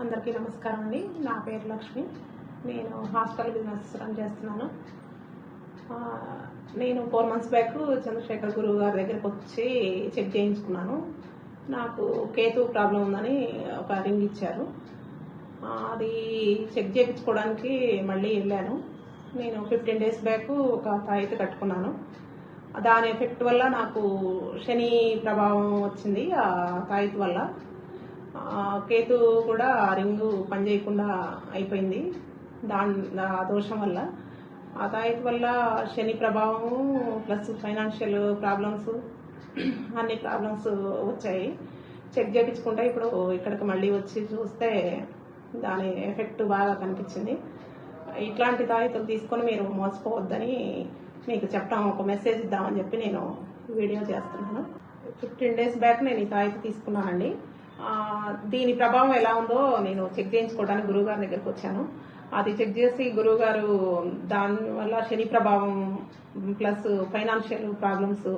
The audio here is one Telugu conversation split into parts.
అందరికీ నమస్కారం అండి. నా పేరు లక్ష్మి. నేను హాస్టల్ బిజినెస్ రన్ చేస్తున్నాను. నేను ఫోర్ మంత్స్ బ్యాక్ చంద్రశేఖర్ గురువు గారి దగ్గరికి వచ్చి చెక్ చేయించుకున్నాను. నాకు కేతు ప్రాబ్లం ఉందని ఒక రింగ్ ఇచ్చారు. అది చెక్ చేయించుకోవడానికి మళ్ళీ వెళ్ళాను. నేను ఫిఫ్టీన్ డేస్ బ్యాక్ ఒక తాయిత కట్టుకున్నాను. దాని ఎఫెక్ట్ వల్ల నాకు శని ప్రభావం వచ్చింది ఆ తాయితీ వల్ల. కేతు కూడా ఆ రింగు పనిచేయకుండా అయిపోయింది. దాని ఆ దోషం వల్ల. ఆ తాయితీ వల్ల శని ప్రభావము ప్లస్ ఫైనాన్షియల్ ప్రాబ్లమ్స్ అన్ని ప్రాబ్లమ్స్ వచ్చాయి. చెక్ చేయించుకుంటే ఇప్పుడు ఇక్కడికి మళ్ళీ వచ్చి చూస్తే దాని ఎఫెక్ట్ బాగా కనిపించింది. ఇట్లాంటి తాయితులు తీసుకొని మీరు మోసపోవద్దని మీకు చెప్పడం ఒక మెసేజ్ ఇద్దామని చెప్పి నేను వీడియో చేస్తున్నాను. ఫిఫ్టీన్ డేస్ బ్యాక్ నేను ఈ తాయిత తీసుకున్నానండి. దీని ప్రభావం ఎలా ఉందో నేను చెక్ చేయించుకోవడానికి గురువు గారి దగ్గరికి వచ్చాను. అది చెక్ చేసి గురువు గారు దానివల్ల శని ప్రభావం plus financial problems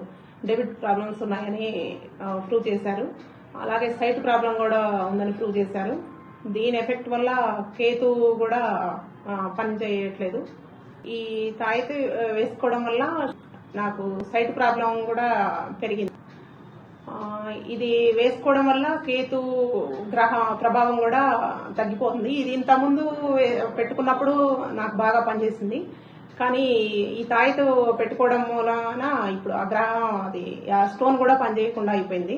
debit problems ఉన్నాయని ప్రూవ్ చేశారు. అలాగే సైట్ ప్రాబ్లం కూడా ఉందని ప్రూవ్ చేశారు. దీని ఎఫెక్ట్ వల్ల కేతు కూడా పనిచేయట్లేదు ఈ తాయితీ వేసుకోవడం వల్ల నాకు సైట్ ప్రాబ్లం కూడా పెరిగింది. ఇది వేసుకోవడం వల్ల కేతు గ్రహ ప్రభావం కూడా తగ్గిపోతుంది. ఇది ఇంతకుముందు ముందు పెట్టుకున్నప్పుడు నాకు బాగా పనిచేసింది. కానీ ఈ తాయితు పెట్టుకోవడం మూలన ఇప్పుడు ఆ గ్రహం అది ఆ స్టోన్ కూడా పనిచేయకుండా అయిపోయింది.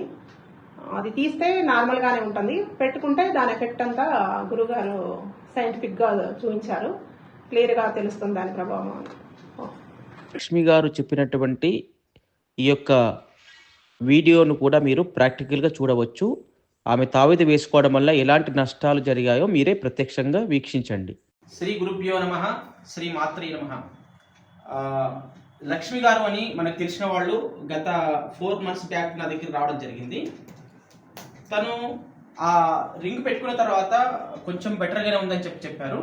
అది తీస్తే నార్మల్ గానే ఉంటుంది. పెట్టుకుంటే దాని ఎఫెక్ట్ అంతా గురుగారు సైంటిఫిక్గా చూపించారు. క్లియర్గా తెలుస్తుంది దాని ప్రభావం. లక్ష్మి గారు చెప్పినటువంటి ఈ యొక్క వీడియోను కూడా మీరు ప్రాక్టికల్గా చూడవచ్చు. ఆమె తావిద వేసుకోవడం వల్ల ఎలాంటి నష్టాలు జరిగాయో మీరే ప్రత్యక్షంగా వీక్షించండి. శ్రీ గురుభ్యో నమ శ్రీ మాత్రే నమ. లక్ష్మి గారు అని మనకు తెలిసిన వాళ్ళు గత ఫోర్ మంత్స్ బ్యాక్ నా దగ్గర రావడం జరిగింది. తను ఆ రింగ్ పెట్టుకున్న తర్వాత కొంచెం బెటర్గానే ఉందని చెప్పి చెప్పారు.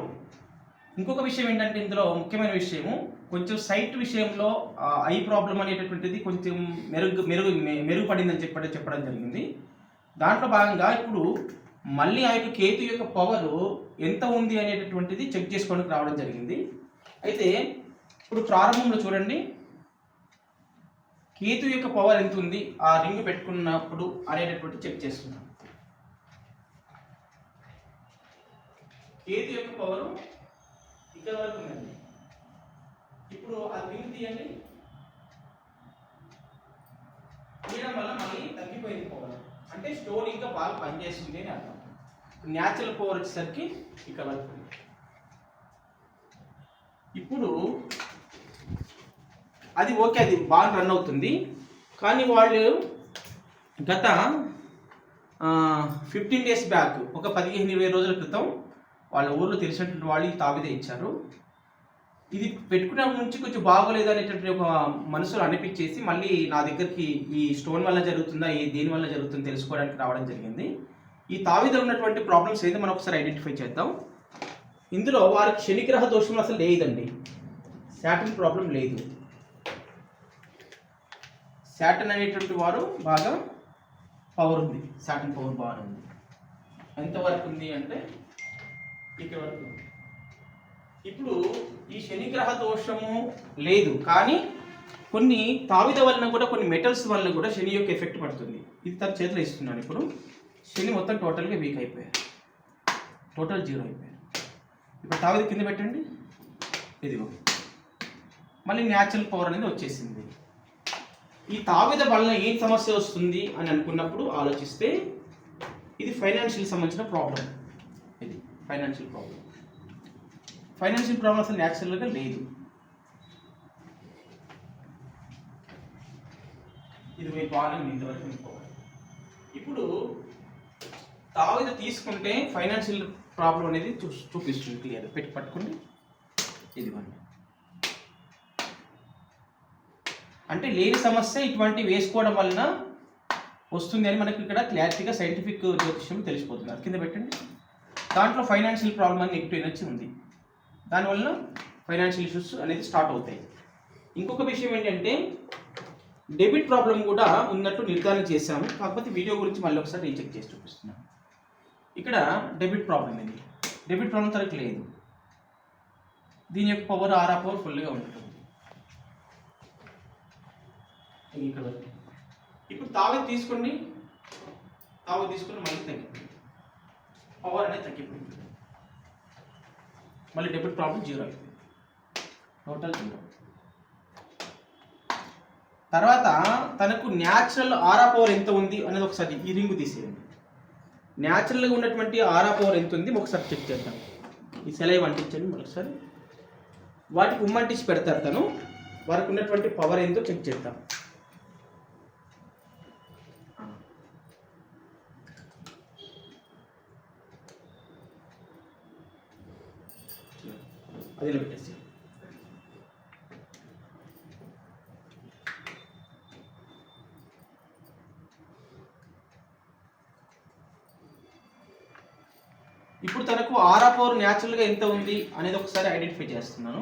ఇంకొక విషయం ఏంటంటే ఇందులో ముఖ్యమైన విషయము కొంచెం సైట్ విషయంలో ఐ ప్రాబ్లం అనేటటువంటిది కొంచెం మెరుగు మెరుగు మె- మెరుగుపడిందని చెప్పడం చెప్పడం జరిగింది. దాంట్లో భాగంగా ఇప్పుడు మళ్ళీ ఆ యొక్క కేతు యొక్క పవర్ ఎంత ఉంది అనేటటువంటిది చెక్ చేసుకోవడానికి రావడం జరిగింది. అయితే ఇప్పుడు ప్రారంభంలో చూడండి. కేతు యొక్క పవర్ ఎంత ఉంది? ఆ రింగ్ పెట్టుకున్నప్పుడు అనేటటువంటి చెక్ చేస్తున్నాం. కేతు యొక్క పవర్ ఇక్కడ వరకు ఉందండి. ఇప్పుడు ఆ నీరు తీయండి. తీయడం వల్ల మళ్ళీ తగ్గిపోయింది పవర్ అంటే స్టోన్ ఇంకా బాగా పనిచేస్తుంది అని అర్థం. న్యాచురల్ పవర్ వచ్చేసరికి ఇక్కడ వరకు ఇప్పుడు అది ఓకే అది బాగా రన్ అవుతుంది. కానీ వాళ్ళు గత ఫిఫ్టీన్ డేస్ బ్యాక్ ఒక పదిహేను ఇరవై రోజుల క్రితం వాళ్ళ ఊర్లో తెలిసినటువంటి వాళ్ళు ఈ తావిదే ఇచ్చారు. ఇది పెట్టుకున్నప్పటి నుంచి కొంచెం బాగోలేదు అనేటటువంటి ఒక మనసులో అనిపించేసి మళ్ళీ నా దగ్గరికి ఈ స్టోన్ వల్ల జరుగుతుందా ఈ దేని వల్ల జరుగుతుందో తెలుసుకోవడానికి రావడం జరిగింది. ఈ తావిద ఉన్నటువంటి ప్రాబ్లమ్స్ ఏదో మనం ఒకసారి ఐడెంటిఫై చేద్దాం. ఇందులో వారికి శనిగ్రహ దోషం అసలు లేదండి. శాటన్ ప్రాబ్లం లేదు. శాటన్ అనేటువంటి వారు బాగా పవర్ ఉంది. శాటన్ పవర్ బాగా ఉంది. ఎంతవరకు ఉంది అంటే ఇక్కడ వరకు ఉంది. ఇప్పుడు ఈ శనిగ్రహ దోషము లేదు కానీ కొన్ని తావిద వలన కూడా కొన్ని మెటల్స్ వలన కూడా శని యొక్క ఎఫెక్ట్ పడుతుంది. ఇది తన చేతిలో ఇస్తున్నాను ఇప్పుడు. శని మొత్తం టోటల్గా వీక్ అయిపోయారు టోటల్ జీరో అయిపోయారు ఇప్పుడు తావిద కింద పెట్టండి. ఇదిగో. మళ్ళీ న్యాచురల్ పవర్ అనేది వచ్చేసింది. ఈ తావిద వలన ఏం సమస్య వస్తుంది అని అనుకున్నప్పుడు ఆలోచిస్తే ఇది ఫైనాన్షియల్ సంబంధించిన ప్రాబ్లం ఇది ఫైనాన్షియల్ ప్రాబ్లం ఫైనాన్షియల్ ప్రాబ్లం అసలు న్యాచురల్గా లేదు. ఇది మీ బాగా ఇంతవరకు అనుకోవాలి ఇప్పుడు తావిద తీసుకుంటే ఫైనాన్షియల్ ప్రాబ్లం అనేది చూ చూపిస్తుంది క్లియర్ పెట్టి పట్టుకుని ఇదిగోండి. అంటే లేని సమస్య ఇటువంటి వేసుకోవడం వలన వస్తుంది అని మనకి ఇక్కడ క్లారిటీగా సైంటిఫిక్ జ్యోతిష్యం తెలిసిపోతుంది కింద పెట్టండి. దాంట్లో ఫైనాన్షియల్ ప్రాబ్లం అని నెగిటివ్ ఎనర్జీ ఉంది. దానివల్ల ఫైనాన్షియల్ ఇష్యూస్ అనేది స్టార్ట్ అవుతాయి. ఇంకొక విషయం ఏంటంటే డెబిట్ ప్రాబ్లం కూడా ఉన్నట్టు నిర్ధారణ చేశాము. కాకపోతే వీడియో గురించి మళ్ళీ ఒకసారి రీచెక్ చేసి చూపిస్తున్నాను. ఇక్కడ డెబిట్ ప్రాబ్లం ఇది. డెబిట్ ప్రాబ్లం తనకు లేదు. దీని యొక్క పవర్ ఆర్ ఆ పవర్ ఫుల్గా ఉంటుంది ఇక్కడ వరకు. ఇప్పుడు తావే తీసుకోండి. తావే తీసుకుని మళ్ళీ తగ్గిపోయింది. పవర్ అనేది తగ్గిపోయింది. మళ్ళీ డెబిట్ ప్రాబ్లం జీరో అయిపోయింది. Total zero. తర్వాత తనకు న్యాచురల్ ఆరా పవర్ ఎంత ఉంది అనేది ఒకసారి ఈ రింగ్ తీసేయండి. న్యాచురల్గా ఉన్నటువంటి ఆరా పవర్ ఎంత ఉంది ఒకసారి చెక్ చేద్దాం. ఈ సెలైవ్ అంటించండి మరొకసారి. వాటికి ఉమ్మంటించి పెడతారు తను. వారికి ఉన్నటువంటి పవర్ ఎంతో చెక్ చేద్దాం. అది పెట్టేసి. ఇప్పుడు తనకు ఆరా పవర్ న్యాచురల్గా ఎంత ఉంది అనేది ఒకసారి ఐడెంటిఫై చేస్తున్నాను.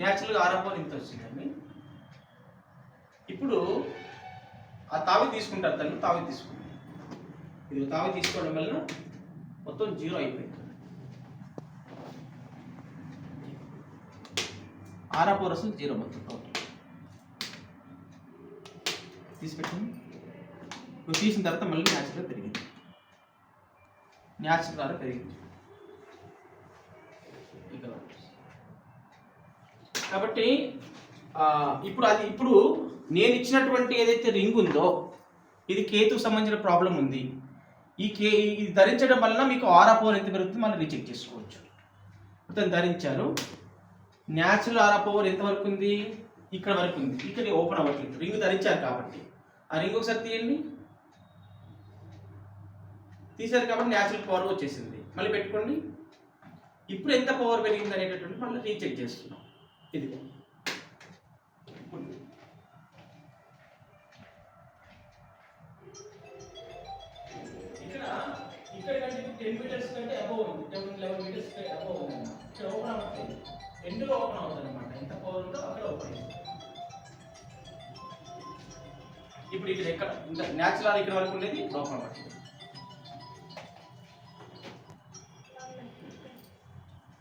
న్యాచురల్గా ఆరా పవర్ ఇంత వచ్చిందండి ఇప్పుడు ఆ తావి తీసుకుంటారు తను తావి తీసుకుంటారు ఇది తావి తీసుకోవడం వల్ల మొత్తం జీరో అయిపోయింది. ఆరాపో రసం జీరో మొత్తం టోటల్ తీసి పెట్టింది నువ్వు తీసిన తర్వాత మళ్ళీ న్యాచురల్గా పెరిగింది న్యాచురల్ ద్వారా పెరిగింది కాబట్టి ఇప్పుడు అది ఇప్పుడు నేను ఇచ్చినటువంటి ఏదైతే రింగ్ ఉందో ఇది కేతుకు సంబంధించిన ప్రాబ్లం ఉంది. ఈ కే ఇది ధరించడం వలన మీకు ఆరా పవర్ ఎంత పెరుగుతుంది మనం రీచెక్ చేసుకోవచ్చు. మొత్తం ధరించారు. న్యాచురల్ ఆరా పవర్ ఎంత వరకు ఉంది? ఇక్కడ వరకు ఉంది. ఇక్కడ ఓపెన్ అవ్వట్లేదు. రింగ్ ధరించారు కాబట్టి. ఆ రింగ్ ఒకసారి తీయండి. తీశారు కాబట్టి న్యాచురల్ పవర్ వచ్చేసింది. మళ్ళీ పెట్టుకోండి. ఇప్పుడు ఎంత పవర్ పెరిగింది అనేటటువంటి మళ్ళీ రీచెక్ చేస్తున్నాం. ఇది ఎండ్లో ఓపెన్ అవుతుంది అనమాట ఎంత పవర్ ఉందో అక్కడ ఓపెన్ అవుతుంది ఇప్పుడు ఇక్కడ ఎక్కడ? ఇంత న్యాచురల్ ఇక్కడ వరకు ఉండేది ఇప్పుడు ఓపెన్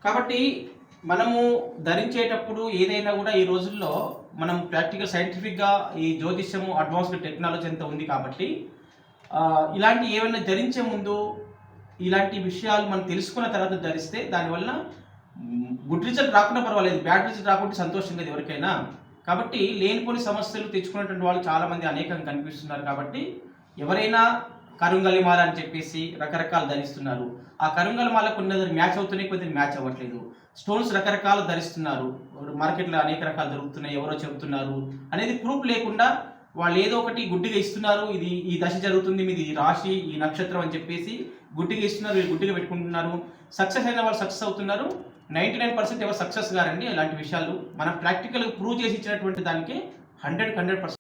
కాబట్టి మనము ధరించేటప్పుడు ఏదైనా కూడా ఈ రోజుల్లో మనం ప్రాక్టికల్ సైంటిఫిక్గా ఈ జ్యోతిష్యము అడ్వాన్స్డ్ టెక్నాలజీ అంతా ఉంది కాబట్టి ఇలాంటి ఏమైనా ధరించే ముందు ఇలాంటి విషయాలు మనం తెలుసుకున్న తర్వాత ధరిస్తే దానివల్ల గుడ్ రిజల్ట్ రాకుండా పర్వాలేదు బ్యాడ్ రిజల్ట్ రాకుంటే సంతోషం లేదు ఎవరికైనా. కాబట్టి లేనిపోని సమస్యలు తెచ్చుకున్నటువంటి వాళ్ళు చాలామంది అనేకంగా కనిపిస్తున్నారు కాబట్టి ఎవరైనా కరుంగలిమాల అని చెప్పేసి రకరకాలు ధరిస్తున్నారు. ఆ కరుంగలిమాల కొన్ని మ్యాచ్ అవుతున్నాయి కొద్దిగా మ్యాచ్ అవ్వట్లేదు. స్టోన్స్ రకరకాలు ధరిస్తున్నారు. మార్కెట్లో అనేక రకాలు దొరుకుతున్నాయి ఎవరో చెబుతున్నారు అనేది ప్రూఫ్ లేకుండా వాళ్ళు ఏదో ఒకటి గుడ్డిగా ఇస్తున్నారు. ఇది ఈ దశ జరుగుతుంది మీది ఈ రాశి ఈ నక్షత్రం అని చెప్పేసి గుడ్డిగా ఇస్తున్నారు వీళ్ళు గుడ్డిగా పెట్టుకుంటున్నారు. సక్సెస్ అయిన వాళ్ళు సక్సెస్ అవుతున్నారు. నైంటీ నైన్ పర్సెంట్ ఎవరు సక్సెస్ గారండి అలాంటి విషయాలు మనం ప్రాక్టికల్ ప్రూవ్ చేసి ఇచ్చినటువంటి దానికి హండ్రెడ్ హండ్రెడ్